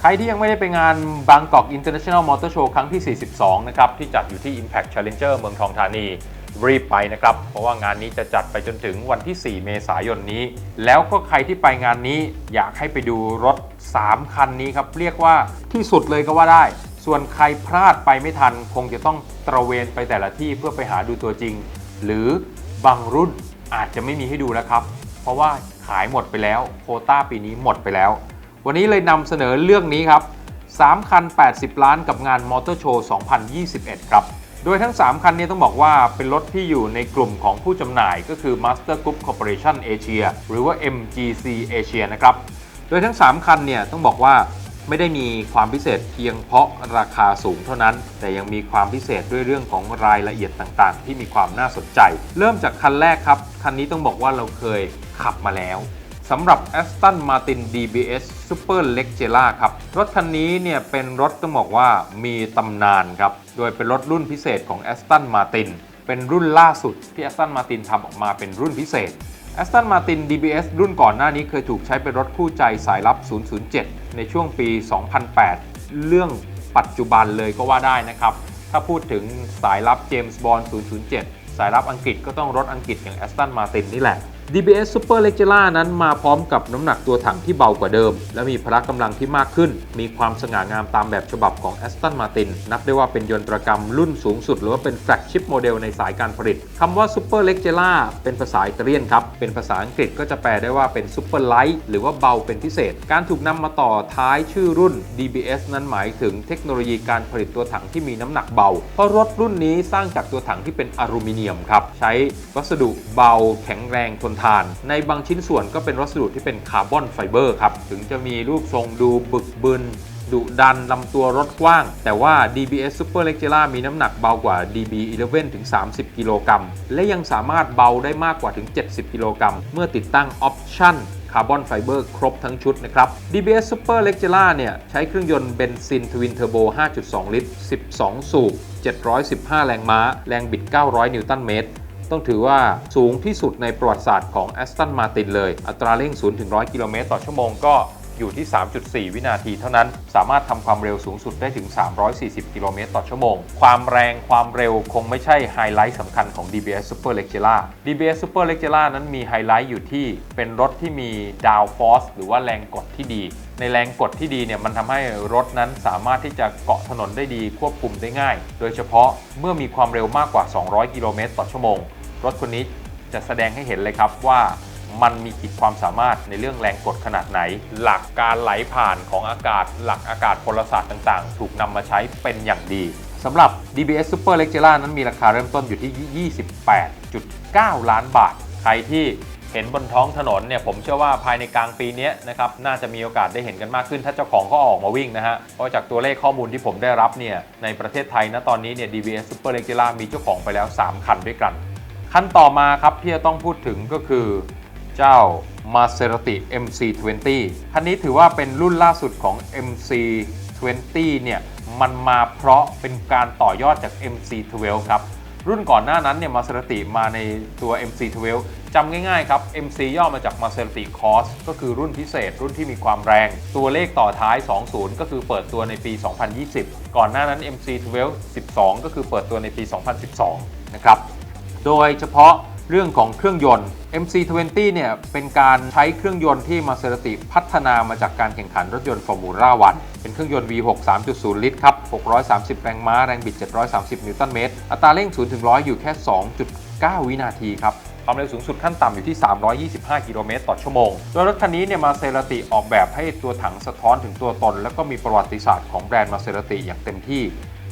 ใครที่ยังไม่ได้ไปงาน Bangkok International Motor Show ครั้งที่ 42 นะครับ ที่จัดอยู่ที่ Impact Challenger เมืองทองธานี รีบไปนะครับ เพราะว่างานนี้จะจัดไปจนถึงวันที่ 4 เมษายนนี้ แล้วก็ใครที่ไปงานนี้อยากให้ไปดูรถ 3 คันนี้ครับ เรียกว่าที่สุดเลยก็ว่าได้ ส่วนใครพลาดไปไม่ทัน คงจะต้องตระเวนไปแต่ละที่เพื่อไปหาดูตัวจริง หรือบางรุ่นอาจจะไม่มีให้ดูแล้วครับ เพราะว่าขายหมดไปแล้ว โคต้าปีนี้หมดไปแล้ว วันนี้เลยนำเสนอเรื่องนี้ครับ3คัน 80 ล้านกับงานมอเตอร์โชว์ 2021 ครับ โดยทั้ง 3 คันนี้ต้องบอกว่าเป็นรถที่อยู่ในกลุ่มของผู้จำหน่ายก็คือ Master Group Corporation Asia หรือว่า MGC Asia นะครับ โดยทั้ง 3 คันเนี่ยต้องบอกว่าไม่ได้มีความพิเศษเพียงเพราะราคาสูงเท่านั้น แต่ยังมีความพิเศษด้วยเรื่องของรายละเอียดต่างๆ ที่มีความน่าสนใจ เริ่มจากคันแรกครับ คันนี้ต้องบอกว่าเราเคยขับมาแล้ว สำหรับ Aston Martin DBS Super l e g e r a ครับ รถคันนี้เนี่ยเป็นรถต้องบอกว่ามีตำนานครับ โดยเป็นรถรุ่นพิเศษของ Aston Martin เป็นรุ่นล่าสุดที่ Aston Martin ทำออกมาเป็นรุ่นพิเศษ Aston Martin DBS รุ่นก่อนหน้านี้เคยถูกใช้เป็นรถคู่ใจสายลับ 007 ในช่วงปี 2008 เรื่องปัจจุบันเลยก็ว่าได้นะครับ ถ้าพูดถึงสายลับเจมส์บอนด์007 สายลับอังกฤษก็ต้องรถอังกฤษอย่าง Aston Martin นี่แหละ DBS Super Leggera นั้นมาพร้อมกับน้ำหนักตัวถังที่เบากว่าเดิม และมีพละกำลังที่มากขึ้น มีความสง่างามตามแบบฉบับของ Aston Martin นับได้ว่าเป็นยนตรกรรมรุ่นสูงสุด หรือว่าเป็นแฟลกชิพโมเดลในสายการผลิตคำว่า Super Leggera เป็นภาษาอิตาเลียนครับ เป็นภาษาอังกฤษก็จะแปลได้ว่าเป็น Super Light หรือว่าเบาเป็นพิเศษ การถูกนำมาต่อท้ายชื่อรุ่น DBS นั้นหมายถึงเทคโนโลยีการผลิตตัวถังที่มีน้ำหนักเบา เพราะรถรุ่นนี้สร้างจากตัวถังที่เป็นอลูมิเนียมครับใช้วัสดุเบาแข็งแรงทนทาน ในบางชิ้นส่วนก็เป็นวัสดุที่เป็นคาร์บอนไฟเบอร์ครับ ถึงจะมีรูปทรงดูบึกบึนดุดันลำตัวรถกว้าง แต่ว่า DBS Super Leggera มีน้ำหนักเบากว่า DB11 ถึง 30 กิโลกรัม และยังสามารถเบาได้มากกว่าถึง 70 กิโลกรัม เมื่อติดตั้งออปชั่นคาร์บอนไฟเบอร์ครบทั้งชุดนะครับ DBS Super Leggera เนี่ย ใช้เครื่องยนต์เบนซินทวินเทอร์โบ 5.2 ลิตร 12 สูบ 715 แรงม้า แรงบิด 900 นิวตันเมตร ต้องถือว่าสูงที่สุดในประวัติศาสตร์ของ Aston Martin เลย อัตราเร่ง 0-100 กิโลเมตรต่อชั่วโมงก็อยู่ที่ 3.4 วินาทีเท่านั้น สามารถทำความเร็วสูงสุดได้ถึง 340 กิโลเมตรต่อชั่วโมง ความแรง ความเร็วคงไม่ใช่ไฮไลท์สำคัญของ DBS Super Leggera DBS Super Leggera นั้นมีไฮไลท์อยู่ที่เป็นรถที่มีดาวฟอสหรือว่าแรงกดที่ดี ในแรงกดที่ดีเนี่ยมันทำให้รถนั้นสามารถที่จะเกาะถนนได้ดี ควบคุมได้ง่าย โดยเฉพาะเมื่อมีความเร็วมากกว่า 200 กิโลเมตรต่อชั่วโมง รถคนนี้จะแสดงให้เห็นเลยครับว่ามันมีขีดความสามารถในเรื่องแรงกดขนาดไหน หลักการไหลผ่านของอากาศ หลักอากาศพลศาสตร์ต่างๆ ถูกนำมาใช้เป็นอย่างดีสำหรับ DBS Super Leggera นั้นมีราคาเริ่มต้นอยู่ที่ 28.9 ล้านบาท ใครที่เห็นบนท้องถนนเนี่ยผมเชื่อว่าภายในกลางปีนี้นะครับน่าจะมีโอกาสได้เห็นกันมากขึ้น ถ้าเจ้าของเขาออกมาวิ่งนะฮะเพราะจากตัวเลขข้อมูลที่ผมได้รับเนี่ยในประเทศไทยณตอนนี้เนี่ย DBS Super Leggera มีเจ้าของไปแล้ว 3 คันด้วยกัน คันต่อมาครับที่จะต้องพูดถึงก็คือเจ้า Maserati MC20 คันนี้ถือว่าเป็นรุ่นล่าสุดของ MC20 เนี่ยมันมาเพราะเป็นการต่อยอดจาก MC12 ครับ รุ่นก่อนหน้านั้นเนี่ย Maserati มาในตัว MC12 จำง่ายๆครับ MC ย่อมาจาก Maserati Cross ก็คือรุ่นพิเศษ รุ่นที่มีความแรง ตัวเลขต่อท้าย 20 ก็คือเปิดตัวในปี 2020 ก่อนหน้านั้น MC12 12 ก็คือเปิดตัวในปี 2012 นะครับ โดยเฉพาะเรื่องของเครื่องยนต์ MC20 เนี่ยเป็นการใช้เครื่องยนต์ที่ Maserati พัฒนามาจากการแข่งขันรถยนต์ฟอร์มูล่าวันเป็นเครื่องยนต์ V6 3.0 ลิตรครับ 630 แรงม้า แรงบิด 730 นิวตันเมตร อัตราเร่ง 0 ถึง 100 อยู่แค่ 2.9 วินาทีครับ ความเร็วสูงสุดขั้นต่ำอยู่ที่ 325 กิโลเมตรต่อชั่วโมง โดยรถคันนี้เนี่ยมาเซราติออกแบบให้ตัวถังสะท้อนถึงตัวตน แล้วก็มีประวัติศาสตร์ของแบรนด์มาเซราติอย่างเต็มที่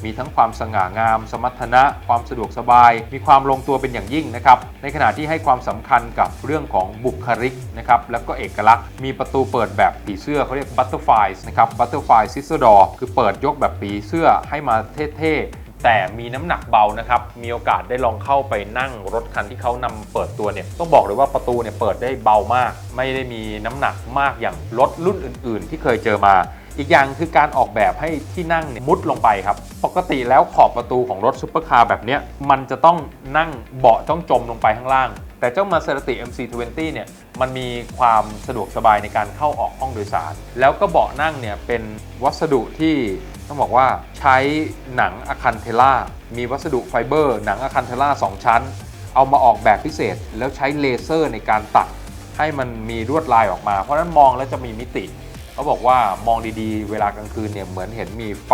มีทั้งความสง่างาม สมรรถนะ ความสะดวกสบาย มีความลงตัวเป็นอย่างยิ่งนะครับ ในขณะที่ให้ความสำคัญกับเรื่องของบุคลิกนะครับ แล้วก็เอกลักษณ์ มีประตูเปิดแบบผีเสื้อเขาเรียก butterfly นะครับ butterfly scissor door คือเปิดยกแบบผีเสื้อให้มาเท่ๆแต่มีน้ำหนักเบานะครับ มีโอกาสได้ลองเข้าไปนั่งรถคันที่เขานำเปิดตัวเนี่ย ต้องบอกเลยว่าประตูเนี่ยเปิดได้เบามาก ไม่ได้มีน้ำหนักมากอย่างรถรุ่นอื่น ๆ ที่เคยเจอมา อีกอย่างคือการออกแบบให้ที่นั่งเนี่ยมุดลงไปครับ ปกติแล้วขอบประตูของรถซุปเปอร์คาร์แบบนี้มันจะต้องนั่งเบาะต้องจมลงไปข้างล่าง แต่เจ้า Maserati MC20 เนี่ยมันมีความสะดวกสบายในการเข้าออกห้องโดยสาร แล้วก็เบาะนั่งเนี่ยเป็นวัสดุที่ต้องบอกว่าใช้หนังอะคันเทล่า มีวัสดุไฟเบอร์ หนังอะคันเทล่า 2 ชั้น เอามาออกแบบพิเศษ แล้วใช้เลเซอร์ในการตัดให้มันมีลวดลายออกมา เพราะฉะนั้นมองแล้วจะมีมิติ เขาบอกว่ามองดีๆ เวลากลางคืนเนี่ยเหมือนเห็นมีไฟ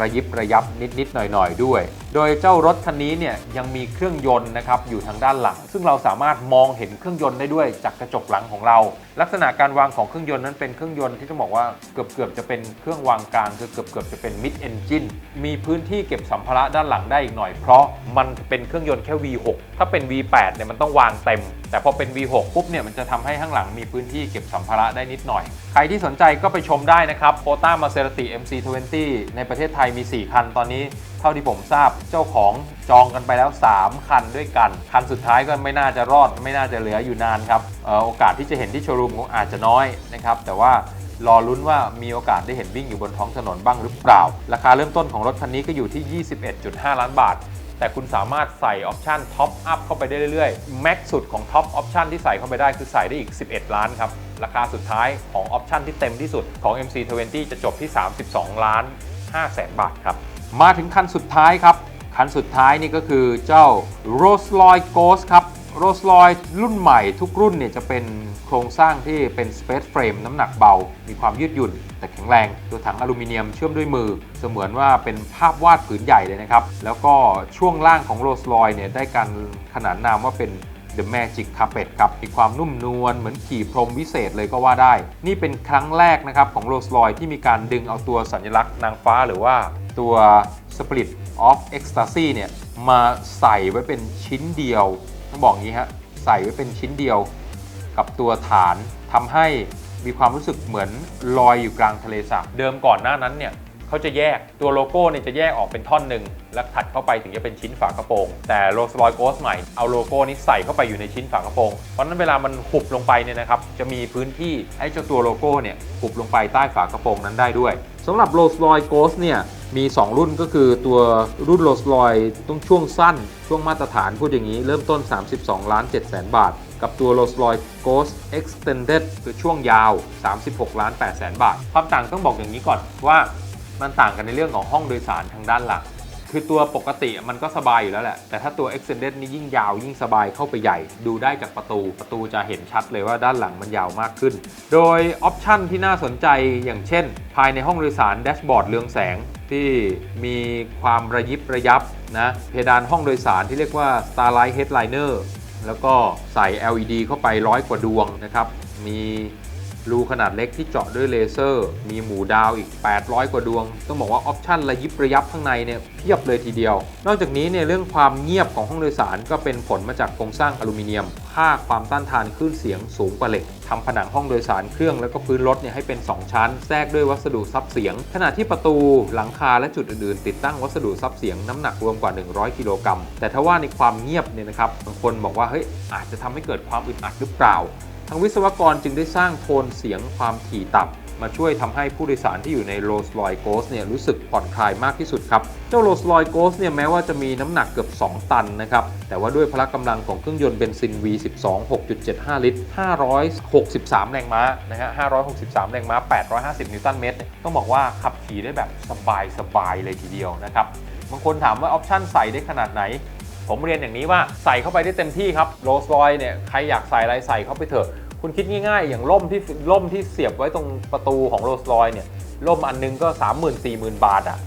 ระยิบระยับนิดๆหน่อยๆด้วย โดยเจ้ารถคันนี้เนี่ยยังมีเครื่องยนต์นะครับอยู่ทางด้านหลัง ซึ่งเราสามารถมองเห็นเครื่องยนต์ได้ด้วยจากกระจกหลังของเรา ลักษณะการวางของเครื่องยนต์นั้นเป็นเครื่องยนต์ที่ต้องบอกว่าเกือบๆจะเป็นเครื่องวางกลางคือเกือบๆจะเป็น mid engine มีพื้นที่เก็บสัมภาระด้านหลังได้อีกหน่อยเพราะมันเป็นเครื่องยนต์แค่ V6 ถ้าเป็น V8 เนี่ยมันต้องวางเต็ม แต่พอเป็น V6 ปุ๊บเนี่ยมันจะทำให้ข้างหลังมีพื้นที่เก็บสัมภาระได้นิดหน่อย ใครที่สนใจก็ไปชมได้นะครับโ o ต้ามาเซราติ MC20 ในประเทศไทยมี 4 คันตอนนี้ เท่าที่ผมทราบเจ้าของจองกันไปแล้ว 3 คันด้วยกัน คันสุดท้ายก็ไม่น่าจะรอด ไม่น่าจะเหลืออยู่นานครับออโอกาสที่จะเห็นที่โชว์รูมคงอาจจะน้อยนะครับแต่ว่ารอลุ้นว่ามีโอกาสได้เห็นวิ่งอยู่บนท้องถนนบ้างหรือเปล่า ราคาเริ่มต้นของรถคันนี้ก็อยู่ที่ 21.5 ล้านบาท แต่คุณสามารถใส่ออปชันท็อปอัพเข้าไปได้เรื่อยๆ แม็กสุดของท็อปออปชันที่ใส่เข้าไปได้คือใส่ได้อีก 11 ล้านครับ ราคาสุดท้ายของออปชันที่เต็มที่สุดของ MC20 จะจบที่ 32 ล้าน5แสนบาทครับ มาถึงคันสุดท้ายครับ คันสุดท้ายนี่ก็คือเจ้า Rolls Royce Ghost ครับ Rolls Royce รุ่นใหม่ทุกรุ่นเนี่ยจะเป็นโครงสร้างที่เป็น Space Frame น้ำหนักเบา มีความยืดหยุ่น แต่แข็งแรง ตัวถังอลูมิเนียมเชื่อมด้วยมือ เสมือนว่าเป็นภาพวาดผืนใหญ่เลยนะครับ แล้วก็ช่วงล่างของ Rolls Royce เนี่ยได้การขนานนามว่าเป็น The Magic Carpet ครับมีความนุ่มนวลเหมือนขี่พรมวิเศษเลยก็ว่าได้ นี่เป็นครั้งแรกนะครับของ Rolls Royce ที่มีการดึงเอาตัวสัญลักษณ์นางฟ้าหรือว่าตัว Spirit of Ecstasy เนี่ยมาใส่ไว้เป็นชิ้นเดียวต้องบอกงี้ฮะใส่ไว้เป็นชิ้นเดียว กับตัวฐานทำให้มีความรู้สึกเหมือนลอยอยู่กลางทะเลสาบเดิมก่อนหน้านั้นเนี่ย เขาจะแยกตัวโลโก้เนี่ยจะแยกออกเป็นท่อนหนึ่งแล้วถัดเข้าไปถึงจะเป็นชิ้นฝากระโปรง แต่ Rolls Royce Ghost ใหม่เอาโลโก้นี้ใส่เข้าไปอยู่ในชิ้นฝากระโปรง เพราะฉะนั้นเวลามันหุบลงไปเนี่ยนะครับจะมีพื้นที่ให้เจ้าตัวโลโก้เนี่ยหุบลงไปใต้ฝากระโปรงนั้นได้ด้วยสำหรับ Rolls Royce Ghost เนี่ยมี 2 รุ่นก็คือตัวรุ่น Rolls Royce ต้องช่วงสั้น ช่วงมาตรฐานพูดอย่างนี้เริ่มต้น 32ล้าน7แสนบาท กับตัว Rolls Royce Ghost Extended คือช่วงยาว 36ล้าน8แสนบาท ความต่างต้องบอกอย่างนี้ก่อนว่า มันต่างกันในเรื่องของห้องโดยสารทางด้านหลัง คือตัวปกติมันก็สบายอยู่แล้วแหละ แต่ถ้าตัว Extended นี่ยิ่งยาวยิ่งสบายเข้าไปใหญ่ ดูได้จากประตู ประตูจะเห็นชัดเลยว่าด้านหลังมันยาวมากขึ้น โดยออปชันที่น่าสนใจอย่างเช่น ภายในห้องโดยสารแดชบอร์ดเรืองแสงที่มีความระยิบระยับนะเพดานห้องโดยสารที่เรียกว่า Starlight Headliner แล้วก็ใส่ LED เข้าไปร้อยกว่าดวงนะครับ มี รูขนาดเล็กที่เจาะด้วยเลเซอร์ มีหมูดาวอีก 800 กว่าดวง ต้องบอกว่าออปชันระยิบระยับข้างในเนี่ยเพียบเลยทีเดียว นอกจากนี้เนี่ยเรื่องความเงียบของห้องโดยสารก็เป็นผลมาจากโครงสร้างอลูมิเนียม ค่าความต้านทานคลื่นเสียงสูงกว่าเหล็กทำผนังห้องโดยสารเครื่องแล้วก็พื้นรถเนี่ยให้เป็น 2 ชั้น แทรกด้วยวัสดุซับเสียง ขณะที่ประตูหลังคาและจุดอื่นๆ ติดตั้งวัสดุซับเสียงน้ำหนักรวมกว่า 100 กิโลกรัมแต่ถ้าว่าในความเงียบเนี่ยนะครับบางคนบอกว่าเฮ้ยอาจจะทำให้เกิดความอึดอัดหรือเปล่าางวิศวกรจึงได้สร้างโทนเสียงความถี่ต่ำมาช่วยทำให้ผู้โดยสารที่อยู่ใน Rolls Royce Ghost เนี่ยรู้สึกผ่อนคลายมากที่สุดครับ เจ้า Rolls Royce Ghost เนี่ยแม้ว่าจะมีน้ำหนักเกือบ 2 ตันนะครับ แต่ว่าด้วยพละกำลังของเครื่องยนต์เบนซิน V12 6.75 ลิตร 563 แรงม้านะฮะ 563 แรงม้า 850 นิวตันเมตรต้องบอกว่าขับขี่ได้แบบสบายๆเลยทีเดียวนะครับบางคนถามว่าออปชั่นใส่ได้ขนาดไหน ผมเรียนอย่างนี้ว่าใส่เข้าไปได้เต็มที่ครับโรลส์รอยเนี่ยใครอยากใส่อะไรใส่เข้าไปเถอะ คุณคิดง่ายๆ อย่างร่มที่ร่มที่เสียบไว้ตรงประตูของโรลส์รอยเนี่ยร่มอันนึงก็ 30,000 4 0 0 0 บาทอะ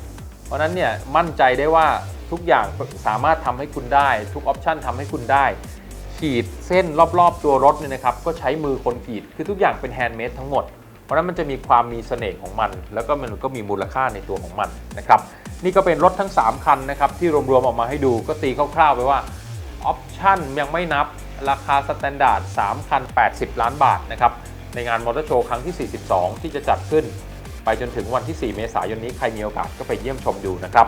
เพราะนั้นเนี่ยมั่นใจได้ว่าทุกอย่างสามารถทำให้คุณได้ ทุกออปชันทำให้คุณได้ ขีดเส้นรอบๆตัวรถเนี่ยนะครับก็ใช้มือคนขีดคือทุกอย่างเป็นแฮนด์เมดทั้งหมด เพราะฉะนั้นมันจะมีความมีเสน่ห์ของมัน แล้วก็มันก็มีมูลค่าในตัวของมันนะครับ นี่ก็เป็นรถทั้ง 3 คันนะครับที่รวมๆออกมาให้ดูก็ตีคร่าวๆไปว่าออปชั่นยังไม่นับราคาสแตนดาร์ด3คัน 80 ล้านบาทนะครับในงานมอเตอร์โชว์ครั้งที่ 42 ที่จะจัดขึ้น ไปจนถึงวันที่ 4 เมษายนนี้ใครมีโอกาสก็ไปเยี่ยมชมดูนะครับ